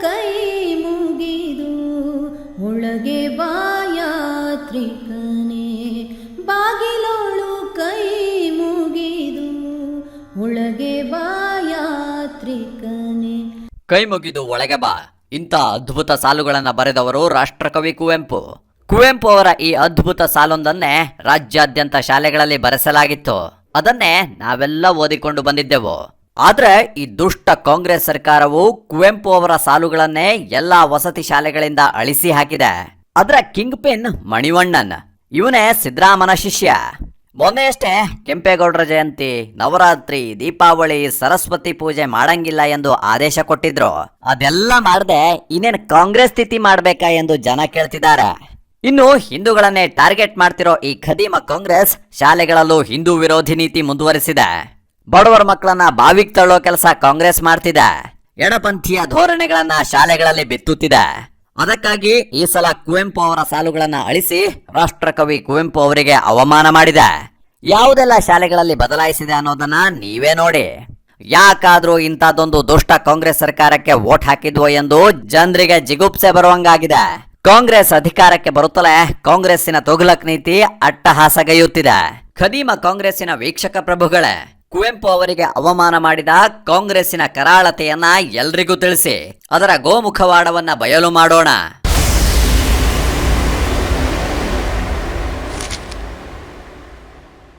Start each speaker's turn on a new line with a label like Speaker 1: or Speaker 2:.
Speaker 1: ಕೈ ಮುಗಿದು ಒಳಗೆ ಬಾಯಾತ್ರಿಕನೇ ಬಾಗಿಲೋಳು ಕೈ ಮುಗಿದು ಒಳಗೆ ಬಾಯಾತ್ರಿಕನೇ
Speaker 2: ಕೈ ಮುಗಿದು ಒಳಗೆ ಬಾ. ಇಂಥ ಅದ್ಭುತ ಸಾಲುಗಳನ್ನ ಬರೆದವರು ರಾಷ್ಟ್ರಕವಿ ಕುವೆಂಪು. ಕುವೆಂಪು ಅವರ ಈ ಅದ್ಭುತ ಸಾಲೊಂದನ್ನೇ ರಾಜ್ಯಾದ್ಯಂತ ಶಾಲೆಗಳಲ್ಲಿ ಬರೆಸಲಾಗಿತ್ತು. ಅದನ್ನೇ ನಾವೆಲ್ಲ ಓದಿಕೊಂಡು ಬಂದಿದ್ದೆವು. ಆದ್ರೆ ಈ ದುಷ್ಟ ಕಾಂಗ್ರೆಸ್ ಸರ್ಕಾರವು ಕುವೆಂಪು ಅವರ ಸಾಲುಗಳನ್ನೇ ಎಲ್ಲಾ ವಸತಿ ಶಾಲೆಗಳಿಂದ ಅಳಿಸಿ ಹಾಕಿದೆ. ಅದರ ಕಿಂಗ್ ಪಿನ್ ಮಣಿವಣ್ಣನ್, ಇವನೇ ಸಿದ್ದರಾಮನ ಶಿಷ್ಯ. ಮೊನ್ನೆಯಷ್ಟೇ ಕೆಂಪೇಗೌಡರ ಜಯಂತಿ, ನವರಾತ್ರಿ, ದೀಪಾವಳಿ, ಸರಸ್ವತಿ ಪೂಜೆ ಮಾಡಂಗಿಲ್ಲ ಎಂದು ಆದೇಶ ಕೊಟ್ಟಿದ್ರು. ಅದೆಲ್ಲ ಮಾಡದೆ ಇನ್ನೇನ್ ಕಾಂಗ್ರೆಸ್ ಸ್ಥಿತಿ ಮಾಡ್ಬೇಕಾ ಎಂದು ಜನ ಕೇಳ್ತಿದ್ದಾರೆ. ಇನ್ನು ಹಿಂದೂಗಳನ್ನೇ ಟಾರ್ಗೆಟ್ ಮಾಡ್ತಿರೋ ಈ ಖದೀಮ ಕಾಂಗ್ರೆಸ್ ಶಾಲೆಗಳಲ್ಲೂ ಹಿಂದೂ ವಿರೋಧಿ ನೀತಿ ಮುಂದುವರಿಸಿದೆ. ಬಡವರ ಮಕ್ಕಳನ್ನ ಬಾವಿಗೆ ತಳ್ಳೋ ಕೆಲಸ ಕಾಂಗ್ರೆಸ್ ಮಾಡ್ತಿದೆ. ಎಡಪಂಥೀಯ ಧೋರಣೆಗಳನ್ನ ಶಾಲೆಗಳಲ್ಲಿ ಬಿತ್ತುತ್ತಿದೆ. ಅದಕ್ಕಾಗಿ ಈ ಸಲ ಕುವೆಂಪು ಅವರ ಸಾಲುಗಳನ್ನ ಅಳಿಸಿ ರಾಷ್ಟ್ರಕವಿ ಕುವೆಂಪು ಅವರಿಗೆ ಅವಮಾನ ಮಾಡಿದೆ. ಯಾವುದೆಲ್ಲ ಶಾಲೆಗಳಲ್ಲಿ ಬದಲಾಯಿಸಿದೆ ಅನ್ನೋದನ್ನ ನೀವೇ ನೋಡಿ. ಯಾಕಾದ್ರೂ ಇಂಥದ್ದೊಂದು ದುಷ್ಟ ಕಾಂಗ್ರೆಸ್ ಸರ್ಕಾರಕ್ಕೆ ವೋಟ್ ಹಾಕಿದ್ವೋ ಎಂದು ಜನರಿಗೆ ಜಿಗುಪ್ಸೆ ಬರುವಂಗಾಗಿದೆ. ಕಾಂಗ್ರೆಸ್ ಅಧಿಕಾರಕ್ಕೆ ಬರುತ್ತಲೇ ಕಾಂಗ್ರೆಸ್ಸಿನ ತೊಗಲಕ್ ನೀತಿ ಅಟ್ಟಹಾಸಗೈಯುತ್ತಿದೆ ಖದೀಮ ಕಾಂಗ್ರೆಸ್ಸಿನ ವೀಕ್ಷಕ ಪ್ರಭುಗಳೇ ಕುವೆಂಪು ಅವರಿಗೆ ಅವಮಾನ ಮಾಡಿದ ಕಾಂಗ್ರೆಸ್ಸಿನ ಕರಾಳತೆಯನ್ನ ಎಲ್ರಿಗೂ ತಿಳಿಸಿ ಅದರ ಗೋಮುಖವಾಡವನ್ನ ಬಯಲು ಮಾಡೋಣ.